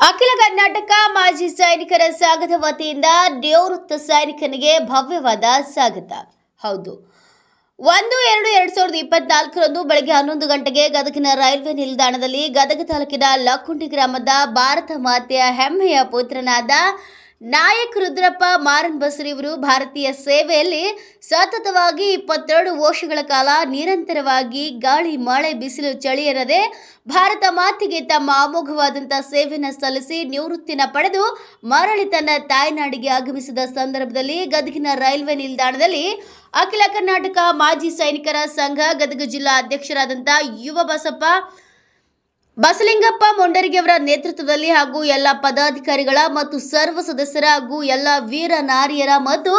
ಅಖಿಲ ಕರ್ನಾಟಕ ಮಾಜಿ ಸೈನಿಕರ ಸಂಘದ ವತಿಯಿಂದ ನಿವೃತ್ತ ಸೈನಿಕನಿಗೆ ಭವ್ಯವಾದ ಸ್ವಾಗತ. ಹೌದು. ಒಂದು, ಎರಡು, ಎರಡ್ ಸಾವಿರದ ಇಪ್ಪತ್ನಾಲ್ಕರಂದು ಬೆಳಗ್ಗೆ ಹನ್ನೊಂದು ಗಂಟೆಗೆ ಗದಗಿನ ರೈಲ್ವೆ ನಿಲ್ದಾಣದಲ್ಲಿ ಗದಗ ತಾಲೂಕಿನ ಲಕ್ಕುಂಡಿ ಗ್ರಾಮದ ಭಾರತ ಮಾತೆಯ ಹೆಮ್ಮೆಯ ಪುತ್ರನಾದ ನಾಯಕ್ ರುದ್ರಪ್ಪ, ಮಾರನ್ ಬಸರಿ ಇವರು ಭಾರತೀಯ ಸೇವೆಯಲ್ಲಿ ಸತತವಾಗಿ ಇಪ್ಪತ್ತೆರಡು ವರ್ಷಗಳ ಕಾಲ ನಿರಂತರವಾಗಿ ಗಾಳಿ, ಮಳೆ, ಬಿಸಿಲು ಚಳಿ ಇರದೆ ಭಾರತ ಮಾತಿಗೆ ತಮ್ಮ ಅಮೋಘವಾದಂಥ ಸೇವೆಯನ್ನು ಸಲ್ಲಿಸಿ ನಿವೃತ್ತಿನ ಪಡೆದು ಮರಳಿ ತನ್ನ ತಾಯ್ನಾಡಿಗೆ ಆಗಮಿಸಿದ ಸಂದರ್ಭದಲ್ಲಿ ಗದಗಿನ ರೈಲ್ವೆ ನಿಲ್ದಾಣದಲ್ಲಿ ಅಖಿಲ ಕರ್ನಾಟಕ ಮಾಜಿ ಸೈನಿಕರ ಸಂಘ ಗದಗ ಜಿಲ್ಲಾ ಅಧ್ಯಕ್ಷರಾದಂಥ ಯುವ ಬಸಪ್ಪ ಬಸಲಿಂಗಪ್ಪ ಮೊಂಡರಿಗೆಯವರ ನೇತೃತ್ವದಲ್ಲಿ ಹಾಗೂ ಎಲ್ಲ ಪದಾಧಿಕಾರಿಗಳ ಮತ್ತು ಸರ್ವ ಸದಸ್ಯರ ಹಾಗೂ ಎಲ್ಲ ವೀರ ನಾರಿಯರ ಮತ್ತು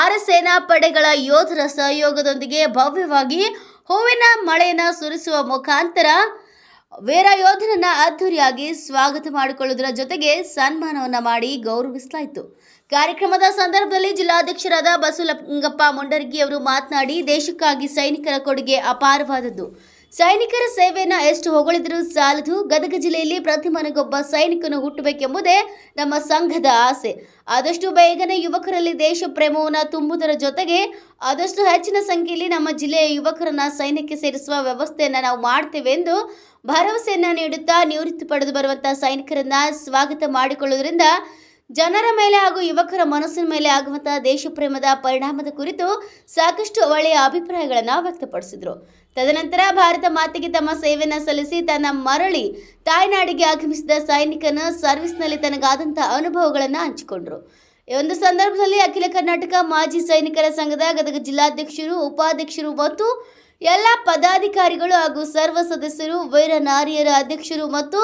ಆರ ಸೇನಾ ಪಡೆಗಳ ಯೋಧರ ಸಹಯೋಗದೊಂದಿಗೆ ಭವ್ಯವಾಗಿ ಹೂವಿನ ಮಳೆಯನ್ನು ಸುರಿಸುವ ಮುಖಾಂತರ ವೀರ ಯೋಧರನ್ನ ಅದ್ದೂರಿಯಾಗಿ ಸ್ವಾಗತ ಮಾಡಿಕೊಳ್ಳುವುದರ ಜೊತೆಗೆ ಸನ್ಮಾನವನ್ನು ಮಾಡಿ ಗೌರವಿಸಲಾಯಿತು. ಕಾರ್ಯಕ್ರಮದ ಸಂದರ್ಭದಲ್ಲಿ ಜಿಲ್ಲಾಧ್ಯಕ್ಷರಾದ ಬಸವಲಿಂಗಪ್ಪ ಮೊಂಡರಗಿ ಅವರು ಮಾತನಾಡಿ, ದೇಶಕ್ಕಾಗಿ ಸೈನಿಕರ ಕೊಡುಗೆ ಅಪಾರವಾದದ್ದು. ಸೈನಿಕರ ಸೇವೆಯನ್ನು ಎಷ್ಟು ಹೊಗಳಿದರೂ ಸಾಲದು. ಗದಗ ಜಿಲ್ಲೆಯಲ್ಲಿ ಪ್ರತಿ ಮನೆಗೊಬ್ಬ ಸೈನಿಕನು ಹುಟ್ಟಬೇಕೆಂಬುದೇ ನಮ್ಮ ಸಂಘದ ಆಸೆ. ಆದಷ್ಟು ಬೇಗನೆ ಯುವಕರಲ್ಲಿ ದೇಶ ಪ್ರೇಮವನ್ನು ತುಂಬುವುದರ ಜೊತೆಗೆ ಆದಷ್ಟು ಹೆಚ್ಚಿನ ಸಂಖ್ಯೆಯಲ್ಲಿ ನಮ್ಮ ಜಿಲ್ಲೆಯ ಯುವಕರನ್ನ ಸೈನ್ಯಕ್ಕೆ ಸೇರಿಸುವ ವ್ಯವಸ್ಥೆಯನ್ನು ನಾವು ಮಾಡ್ತೇವೆ ಎಂದು ಭರವಸೆಯನ್ನು ನೀಡುತ್ತಾ ನಿವೃತ್ತಿ ಪಡೆದು ಬರುವಂತಹ ಸೈನಿಕರನ್ನ ಸ್ವಾಗತ ಮಾಡಿಕೊಳ್ಳುವುದರಿಂದ ಜನರ ಮೇಲೆ ಹಾಗೂ ಯುವಕರ ಮನಸ್ಸಿನ ಮೇಲೆ ಆಗುವಂತಹ ದೇಶ ಪ್ರೇಮದ ಪರಿಣಾಮದ ಕುರಿತು ಸಾಕಷ್ಟು ಒಳ್ಳೆಯ ಅಭಿಪ್ರಾಯಗಳನ್ನು ವ್ಯಕ್ತಪಡಿಸಿದರು. ತದನಂತರ ಭಾರತ ಮಾತೆಗೆ ತಮ್ಮ ಸೇವೆಯನ್ನು ಸಲ್ಲಿಸಿ ತನ್ನ ಮರಳಿ ತಾಯ್ನಾಡಿಗೆ ಆಗಮಿಸಿದ ಸೈನಿಕನ ಸರ್ವಿಸ್ನಲ್ಲಿ ತನಗಾದಂತಹ ಅನುಭವಗಳನ್ನು ಹಂಚಿಕೊಂಡರು. ಈ ಒಂದು ಸಂದರ್ಭದಲ್ಲಿ ಅಖಿಲ ಕರ್ನಾಟಕ ಮಾಜಿ ಸೈನಿಕರ ಸಂಘದ ಗದಗ ಜಿಲ್ಲಾಧ್ಯಕ್ಷರು, ಉಪಾಧ್ಯಕ್ಷರು ಮತ್ತು ಎಲ್ಲ ಪದಾಧಿಕಾರಿಗಳು ಹಾಗೂ ಸರ್ವ ಸದಸ್ಯರು, ವೈರ ನಾರಿಯರ ಅಧ್ಯಕ್ಷರು ಮತ್ತು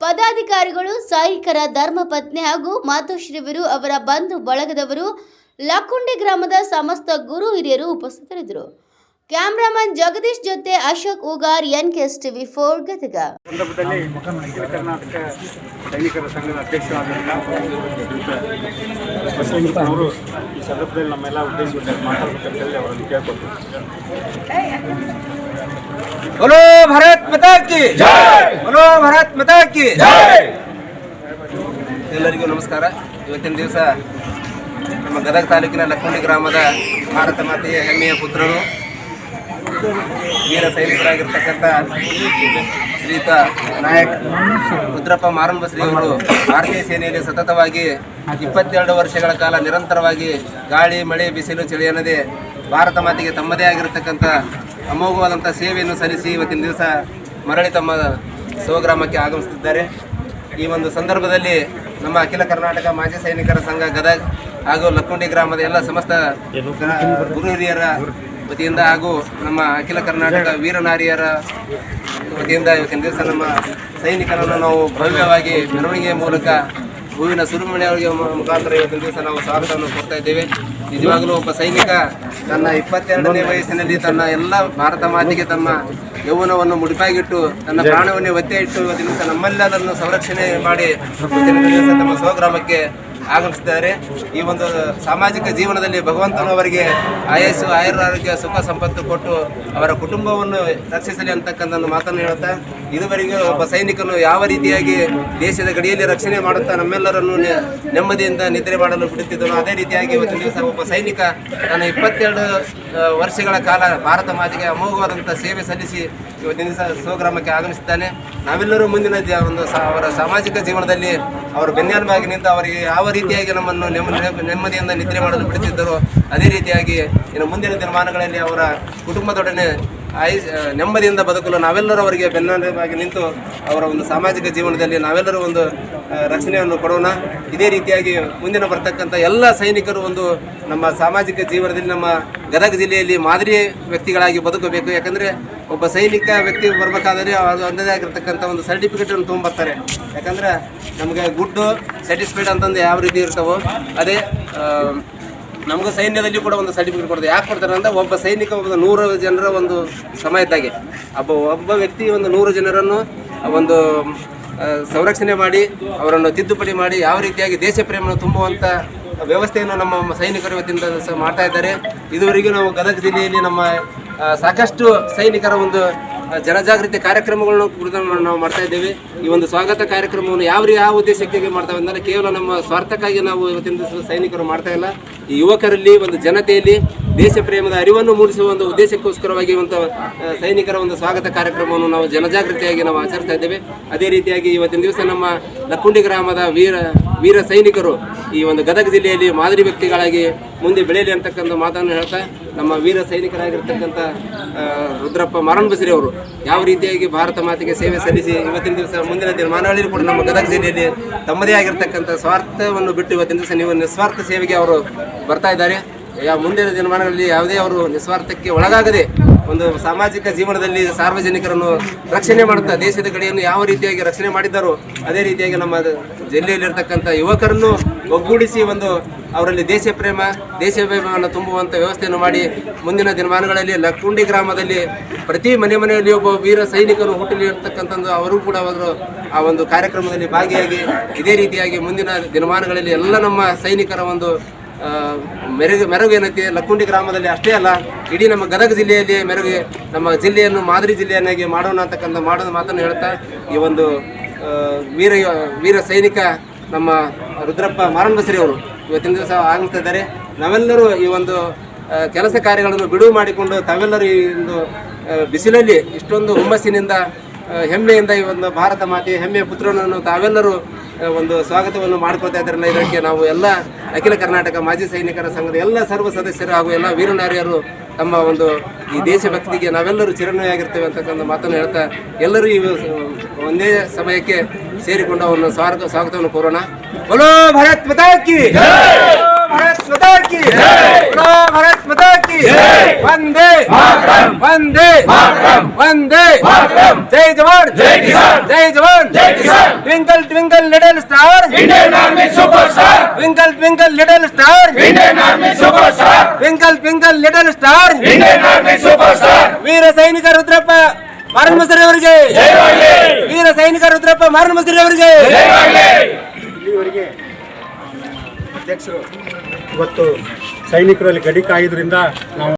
ಪದಾಧಿಕಾರಿಗಳು, ಸೈನಿಕರ ಧರ್ಮಪತ್ನಿ ಹಾಗೂ ಮಾತೋಶ್ರೀವರು ಅವರ ಬಂಧು ಬಳಗದವರು ಲಕ್ಕುಂಡಿ ಗ್ರಾಮದ ಸಮಸ್ತ ಗುರು ಹಿರಿಯರು ಉಪಸ್ಥಿತರಿದ್ದರು. ಕ್ಯಾಮ್ರಾಮನ್ ಜಗದೀಶ್ ಜೊತೆ Ashok Ugar N KS TV four Gadag ಸಂದರ್ಭದಲ್ಲಿ ಉತ್ತರ ಕರ್ನಾಟಕ ಸೈನಿಕರ ಸಂಘದ ಅಧ್ಯಕ್ಷರಾದಂಥ ಅವರು ಈ ಸಂದರ್ಭದಲ್ಲಿ ನಮ್ಮೆಲ್ಲ ಉದ್ದೇಶವನ್ನು ಮಾತಾಡಬೇಕಂತ ಹೇಳಿ ಅವರನ್ನು ಕೇಳ್ಕೊಳ್ತೀವಿ ಹಲೋ ಭಾರತ್ ಮತಾ ಕಿ ಹಲೋ ಭಾರತ್ ಮತಾ ಕಿ ಎಲ್ಲರಿಗೂ ನಮಸ್ಕಾರ ಇವತ್ತಿನ ದಿವಸ ನಮ್ಮ ಗದಗ ತಾಲೂಕಿನ ಲಕ್ಕೋಣಿ ಗ್ರಾಮದ ಭಾರತ ಮಾತೆಯ ಹೆಮ್ಮೆಯ ಪುತ್ರರು ವೀರ ಸೈನಿಕರಾಗಿರ್ತಕ್ಕಂಥ ಶ್ರೀಯುತ ನಾಯಕ್ ರುದ್ರಪ್ಪ ಮಾರಂಭ ಅವರು ಭಾರತೀಯ ಸೇನೆಯಲ್ಲಿ ಸತತವಾಗಿ ಇಪ್ಪತ್ತೆರಡು ವರ್ಷಗಳ ಕಾಲ ನಿರಂತರವಾಗಿ ಗಾಳಿ, ಮಳೆ, ಬಿಸಿಲು, ಚಳಿ ಅನ್ನದೇ ಭಾರತ ಮಾತೆಗೆ ತಮ್ಮದೇ ಆಗಿರತಕ್ಕಂಥ ಅಮೋಘವಾದಂಥ ಸೇವೆಯನ್ನು ಸಲ್ಲಿಸಿ ಇವತ್ತಿನ ದಿವಸ ಮರಳಿ ತಮ್ಮ ಸ್ವಗ್ರಾಮಕ್ಕೆ ಆಗಮಿಸುತ್ತಿದ್ದಾರೆ. ಈ ಒಂದು ಸಂದರ್ಭದಲ್ಲಿ ನಮ್ಮ ಅಖಿಲ ಕರ್ನಾಟಕ ಮಾಜಿ ಸೈನಿಕರ ಸಂಘ ಗದಗ್ ಹಾಗೂ ಲಕ್ಕುಂಡಿ ಗ್ರಾಮದ ಎಲ್ಲ ಸಮಸ್ತ ಗುರು ಹಿರಿಯರ ವತಿಯಿಂದ ಹಾಗೂ ನಮ್ಮ ಅಖಿಲ ಕರ್ನಾಟಕ ವೀರನಾರಿಯರ ವತಿಯಿಂದ ಇವತ್ತಿನ ದಿವಸ ನಮ್ಮ ಸೈನಿಕರನ್ನು ನಾವು ಭವ್ಯವಾಗಿ ಮೆರವಣಿಗೆಯ ಮೂಲಕ ಹೂವಿನ ಸುರುಮಣಿಯವರಿಗೆ ಮುಖಾಂತರ ಇವತ್ತಿನ ದಿವಸ ನಾವು ಸ್ವಾಗತವನ್ನು ಕೊಡ್ತಾ ಇದ್ದೇವೆ. ನಿಜವಾಗಲೂ ಒಬ್ಬ ಸೈನಿಕ ತನ್ನ ಇಪ್ಪತ್ತೆರಡನೇ ವಯಸ್ಸಿನಲ್ಲಿ ತನ್ನ ಎಲ್ಲ ಭಾರತ ಮಾತಿಗೆ ತಮ್ಮ ಯೌವನವನ್ನು ಮುಡಿಪಾಗಿಟ್ಟು, ತನ್ನ ಪ್ರಾಣವನ್ನೇ ಒತ್ತೆ ಇಟ್ಟು ಇವತ್ತಿನ ದಿವಸ ನಮ್ಮೆಲ್ಲರನ್ನು ಸಂರಕ್ಷಣೆ ಮಾಡಿ ಇವತ್ತಿನ ದಿವಸ ತಮ್ಮ ಸ್ವಗ್ರಾಮಕ್ಕೆ ಆಗಮಿಸಿದ್ದಾರೆ. ಈ ಒಂದು ಸಾಮಾಜಿಕ ಜೀವನದಲ್ಲಿ ಭಗವಂತನು ಅವರಿಗೆ ಆಯಸ್ಸು ಆಯುರಾರೋಗ್ಯ ಸುಖ ಸಂಪತ್ತು ಕೊಟ್ಟು ಅವರ ಕುಟುಂಬವನ್ನು ರಕ್ಷಿಸಲಿ ಅಂತಕ್ಕಂಥ ಒಂದು ಮಾತನ್ನು ಹೇಳುತ್ತಾ, ಇದುವರೆಗೆ ಒಬ್ಬ ಸೈನಿಕನು ಯಾವ ರೀತಿಯಾಗಿ ದೇಶದ ಗಡಿಯಲ್ಲಿ ರಕ್ಷಣೆ ಮಾಡುತ್ತಾ ನಮ್ಮೆಲ್ಲರನ್ನು ನೆಮ್ಮದಿಯಿಂದ ನಿದ್ರೆ ಮಾಡಲು ಬಿಡುತ್ತಿದ್ದನು ಅದೇ ರೀತಿಯಾಗಿ ಇವತ್ತು ದಿವಸ ಒಬ್ಬ ಸೈನಿಕ ತನ್ನ ಇಪ್ಪತ್ತೆರಡು ವರ್ಷಗಳ ಕಾಲ ಭಾರತ ಮಾತೆಗೆ ಅಮೋಘವಾದಂಥ ಸೇವೆ ಸಲ್ಲಿಸಿ ಇವತ್ತಿನ ದಿವಸ ಸ್ವಗ್ರಾಮಕ್ಕೆ ಆಗಮಿಸಿದ್ದಾನೆ. ನಾವೆಲ್ಲರೂ ಮುಂದಿನ ಒಂದು ಅವರ ಸಾಮಾಜಿಕ ಜೀವನದಲ್ಲಿ ಅವರು ಬೆನ್ನೆಲುಬಾಗಿ ನಿಂತು ಅವರಿಗೆ ಯಾವ ರೀತಿಯಾಗಿ ನಮ್ಮನ್ನು ನೆಮ್ಮ ನೆಮ್ಮ- ನೆಮ್ಮದಿಯಿಂದ ನಿದ್ರೆ ಮಾಡಲು ಬಿಡುತ್ತಿದ್ದರೋ, ಅದೇ ರೀತಿಯಾಗಿ ಇನ್ನು ಮುಂದಿನ ದಿನಮಾನಗಳಲ್ಲಿ ಅವರ ಕುಟುಂಬದೊಡನೆ ಆಯ್ ನೆಮ್ಮದಿಯಿಂದ ಬದುಕಲು ನಾವೆಲ್ಲರೂ ಅವರಿಗೆ ಬೆನ್ನೆಲುಬಾಗಿ ನಿಂತು ಅವರ ಒಂದು ಸಾಮಾಜಿಕ ಜೀವನದಲ್ಲಿ ನಾವೆಲ್ಲರೂ ಒಂದು ರಕ್ಷಣೆಯನ್ನು ಕೊಡೋಣ. ಇದೇ ರೀತಿಯಾಗಿ ಮುಂದಿನ ಬರ್ತಕ್ಕಂಥ ಎಲ್ಲ ಸೈನಿಕರು ಒಂದು ನಮ್ಮ ಸಾಮಾಜಿಕ ಜೀವನದಲ್ಲಿ ನಮ್ಮ ಗದಗ ಜಿಲ್ಲೆಯಲ್ಲಿ ಮಾದರಿ ವ್ಯಕ್ತಿಗಳಾಗಿ ಬದುಕಬೇಕು. ಯಾಕಂದರೆ ಒಬ್ಬ ಸೈನಿಕ ವ್ಯಕ್ತಿ ಬರಬೇಕಾದರೆ ಅದು ಅಂದದೇ ಆಗಿರ್ತಕ್ಕಂಥ ಒಂದು ಸರ್ಟಿಫಿಕೇಟನ್ನು ತೊಗೊಂಬರ್ತಾರೆ. ಯಾಕಂದ್ರೆ ನಮಗೆ ಗುಡ್ಡು ಸ್ಯಾಟಿಸ್ಫೈಡ್ ಅಂತಂದು ಯಾವ ರೀತಿ ಇರ್ತವೋ, ಅದೇ ನಮಗೂ ಸೈನ್ಯದಲ್ಲಿ ಕೂಡ ಒಂದು ಸರ್ಟಿಫಿಕೇಟ್ ಕೊಡ್ತಾರೆ. ಯಾಕೆ ಕೊಡ್ತಾರೆ ಅಂದ್ರೆ ಒಬ್ಬ ಸೈನಿಕ ಒಂದು ನೂರು ಜನರ ಒಂದು ಸಮಯ ಇದ್ದಾಗೆ. ಒಬ್ಬ ಒಬ್ಬ ವ್ಯಕ್ತಿ ಒಂದು ನೂರು ಜನರನ್ನು ಒಂದು ಸಂರಕ್ಷಣೆ ಮಾಡಿ, ಅವರನ್ನು ತಿದ್ದುಪಡಿ ಮಾಡಿ ಯಾವ ರೀತಿಯಾಗಿ ದೇಶ ಪ್ರೇಮವನ್ನು ತುಂಬುವಂಥ ವ್ಯವಸ್ಥೆಯನ್ನು ನಮ್ಮ ಸೈನಿಕರು ಇವತ್ತಿಂದ ಸಹ ಮಾಡ್ತಾ ಇದ್ದಾರೆ. ಇದುವರೆಗೂ ನಾವು ಗದಗ ಜಿಲ್ಲೆಯಲ್ಲಿ ನಮ್ಮ ಸಾಕಷ್ಟು ಸೈನಿಕರ ಒಂದು ಜನಜಾಗೃತಿ ಕಾರ್ಯಕ್ರಮಗಳನ್ನು ಕುರಿತ ನಾವು ಮಾಡ್ತಾ ಇದ್ದೇವೆ. ಈ ಒಂದು ಸ್ವಾಗತ ಕಾರ್ಯಕ್ರಮವನ್ನು ಯಾವ ಯಾವ ಉದ್ದೇಶಕ್ಕೆ ಮಾಡ್ತಾವೆ ಅಂದರೆ ಕೇವಲ ನಮ್ಮ ಸ್ವಾರ್ಥಕ್ಕಾಗಿ ನಾವು ಇವತ್ತಿನ ಸೈನಿಕರು ಮಾಡ್ತಾ ಇಲ್ಲ. ಈ ಯುವಕರಲ್ಲಿ ಒಂದು ಜನತೆಯಲ್ಲಿ ದೇಶ ಪ್ರೇಮದ ಅರಿವನ್ನು ಮೂಡಿಸುವ ಒಂದು ಉದ್ದೇಶಕ್ಕೋಸ್ಕರವಾಗಿ ಒಂದು ಸೈನಿಕರ ಒಂದು ಸ್ವಾಗತ ಕಾರ್ಯಕ್ರಮವನ್ನು ನಾವು ಜನಜಾಗೃತಿಯಾಗಿ ನಾವು ಆಚರಿಸ್ತಾ ಇದ್ದೇವೆ. ಅದೇ ರೀತಿಯಾಗಿ ಇವತ್ತಿನ ದಿವಸ ನಮ್ಮ ಲಕ್ಕುಂಡಿ ಗ್ರಾಮದ ವೀರ ವೀರ ಸೈನಿಕರು ಈ ಒಂದು ಗದಗ ಜಿಲ್ಲೆಯಲ್ಲಿ ಮಾದರಿ ವ್ಯಕ್ತಿಗಳಾಗಿ ಮುಂದೆ ಬೆಳೆಯಲಿ ಅಂತಕ್ಕಂಥ ಮಾತನ್ನು ಹೇಳ್ತಾ ನಮ್ಮ ವೀರ ಸೈನಿಕರಾಗಿರ್ತಕ್ಕಂಥ ರುದ್ರಪ್ಪ ಮಾರಣ್ಬಸ್ರಿ ಅವರು ಯಾವ ರೀತಿಯಾಗಿ ಭಾರತ ಮಾತಿಗೆ ಸೇವೆ ಸಲ್ಲಿಸಿ ಇವತ್ತಿನ ದಿವಸ ಮುಂದಿನ ದಿನಮಾನಗಳಲ್ಲಿ ಕೂಡ ನಮ್ಮ ಗದಗ ಜಿಲ್ಲೆಯಲ್ಲಿ ತಮ್ಮದೇ ಆಗಿರ್ತಕ್ಕಂಥ ಸ್ವಾರ್ಥವನ್ನು ಬಿಟ್ಟು ಇವತ್ತಿನ ದಿವಸ ನೀವು ನಿಸ್ವಾರ್ಥ ಸೇವೆಗೆ ಅವರು ಬರ್ತಾ ಇದ್ದಾರೆ. ಯಾವ ಮುಂದಿನ ದಿನಮಾನಗಳಲ್ಲಿ ಯಾವುದೇ ಅವರು ನಿಸ್ವಾರ್ಥಕ್ಕೆ ಒಳಗಾಗದೆ ಒಂದು ಸಾಮಾಜಿಕ ಜೀವನದಲ್ಲಿ ಸಾರ್ವಜನಿಕರನ್ನು ರಕ್ಷಣೆ ಮಾಡುತ್ತಾ ದೇಶದ ಗಡಿಯನ್ನು ಯಾವ ರೀತಿಯಾಗಿ ರಕ್ಷಣೆ ಮಾಡಿದ್ದಾರೋ ಅದೇ ರೀತಿಯಾಗಿ ನಮ್ಮ ಜಿಲ್ಲೆಯಲ್ಲಿರ್ತಕ್ಕಂಥ ಯುವಕರನ್ನು ಒಗ್ಗೂಡಿಸಿ ಒಂದು ಅವರಲ್ಲಿ ದೇಶ ಪ್ರೇಮ, ದೇಶ ಪ್ರೇಮವನ್ನು ತುಂಬುವಂಥ ವ್ಯವಸ್ಥೆಯನ್ನು ಮಾಡಿ ಮುಂದಿನ ದಿನಮಾನಗಳಲ್ಲಿ ಲಕ್ಕುಂಡಿ ಗ್ರಾಮದಲ್ಲಿ ಪ್ರತಿ ಮನೆ ಮನೆಯಲ್ಲಿ ಒಬ್ಬ ವೀರ ಸೈನಿಕರು ಹುಟ್ಟಲಿ ಇರ್ತಕ್ಕಂಥದ್ದು ಅವರು ಕೂಡ ಅವರು ಆ ಒಂದು ಕಾರ್ಯಕ್ರಮದಲ್ಲಿ ಭಾಗಿಯಾಗಿ ಇದೇ ರೀತಿಯಾಗಿ ಮುಂದಿನ ದಿನಮಾನಗಳಲ್ಲಿ ಎಲ್ಲ ನಮ್ಮ ಸೈನಿಕರ ಒಂದು ಮೆರುಗು, ಮೆರಗು ಏನೈತಿ? ಲಕ್ಕುಂಡಿ ಗ್ರಾಮದಲ್ಲಿ ಅಷ್ಟೇ ಅಲ್ಲ, ಇಡೀ ನಮ್ಮ ಗದಗ ಜಿಲ್ಲೆಯಲ್ಲಿ ಮೆರುಗು, ನಮ್ಮ ಜಿಲ್ಲೆಯನ್ನು ಮಾದರಿ ಜಿಲ್ಲೆಯನ್ನಾಗಿ ಮಾಡೋಣ ಅಂತಕ್ಕಂಥ ಮಾಡೋದು ಮಾತನ್ನು ಹೇಳ್ತಾ ಈ ಒಂದು ವೀರ ವೀರ ಸೈನಿಕ ನಮ್ಮ ರುದ್ರಪ್ಪ ಮಾರಣ್ಬಸರಿ ಅವರು ಇವತ್ತಿನ ದಿವಸ ಆಗಮಿಸ್ತಾ ಇದ್ದಾರೆ. ನಾವೆಲ್ಲರೂ ಈ ಒಂದು ಕೆಲಸ ಕಾರ್ಯಗಳನ್ನು ಬಿಡುವು ಮಾಡಿಕೊಂಡು ತಾವೆಲ್ಲರೂ ಈ ಒಂದು ಬಿಸಿಲಲ್ಲಿ ಇಷ್ಟೊಂದು ಹುಮ್ಮಸ್ಸಿನಿಂದ ಹೆಮ್ಮೆಯಿಂದ ಈ ಒಂದು ಭಾರತ ಮಾತೆ ಹೆಮ್ಮೆಯ ಪುತ್ರನನ್ನು ತಾವೆಲ್ಲರೂ ಒಂದು ಸ್ವಾಗತವನ್ನು ಮಾಡ್ಕೊಳ್ತಾ ಇದ್ದಾರಲ್ಲ ಇದಕ್ಕೆ ನಾವು ಎಲ್ಲ ಅಖಿಲ ಕರ್ನಾಟಕ ಮಾಜಿ ಸೈನಿಕರ ಸಂಘದ ಎಲ್ಲ ಸರ್ವ ಸದಸ್ಯರು ಹಾಗೂ ಎಲ್ಲ ವೀರನಾರಿಯರು ತಮ್ಮ ಒಂದು ಈ ದೇಶಭಕ್ತಿಗೆ ನಾವೆಲ್ಲರೂ ಚಿರಣಿಯಾಗಿರ್ತೇವೆ ಅಂತಕ್ಕಂಥ ಮಾತನ್ನು ಹೇಳ್ತಾ ಎಲ್ಲರೂ ಈ ಒಂದೇ ಸಮಯಕ್ಕೆ ಸೇರಿಕೊಂಡು ಅವನ ಸ್ವಾಗತ ಸ್ವಾಗತವನ್ನು ಕೋರೋಣ. ಬಲೋ ಭಾರತ್ ಕಿ ಭಾರತ್ ಮಾತಾ ಕಿ ಬಲೋ ಭಾರತ್ ಮಾತಾ ಕಿ ವಂದೇ ವಂದೇ ವಂದೇ ಜೈ ಜವಾನ್ ಜೈ ಕಿಸಾನ್ ಜೈ ಜವಾನ್ ಜೈ Kisan twinkle twinkle little star Indian Army Superstar! Twinkle twinkle little star Indian Army Superstar! Twinkle twinkle little star Indian Army Superstar! ವೀರ ಸೈನಿಕ ರುದ್ರಪ್ಪ ಮಾರಣ್ಮಸರಿ ಅವರಿಗೆ ಜಯವಾಗಲಿ! ವೀರ ಸೈನಿಕ ರುದ್ರಪ್ಪ ಮಾರಣ್ಮಸರಿ ಅವರಿಗೆ ಜಯವಾಗಲಿ! ಇಲ್ಲಿವರೆಗೆ ಅಧ್ಯಕ್ಷರು ಇವತ್ತು ಸೈನಿಕರಲ್ಲಿ ಗಡಿ ಕಾಯೋದ್ರಿಂದ ನಾವು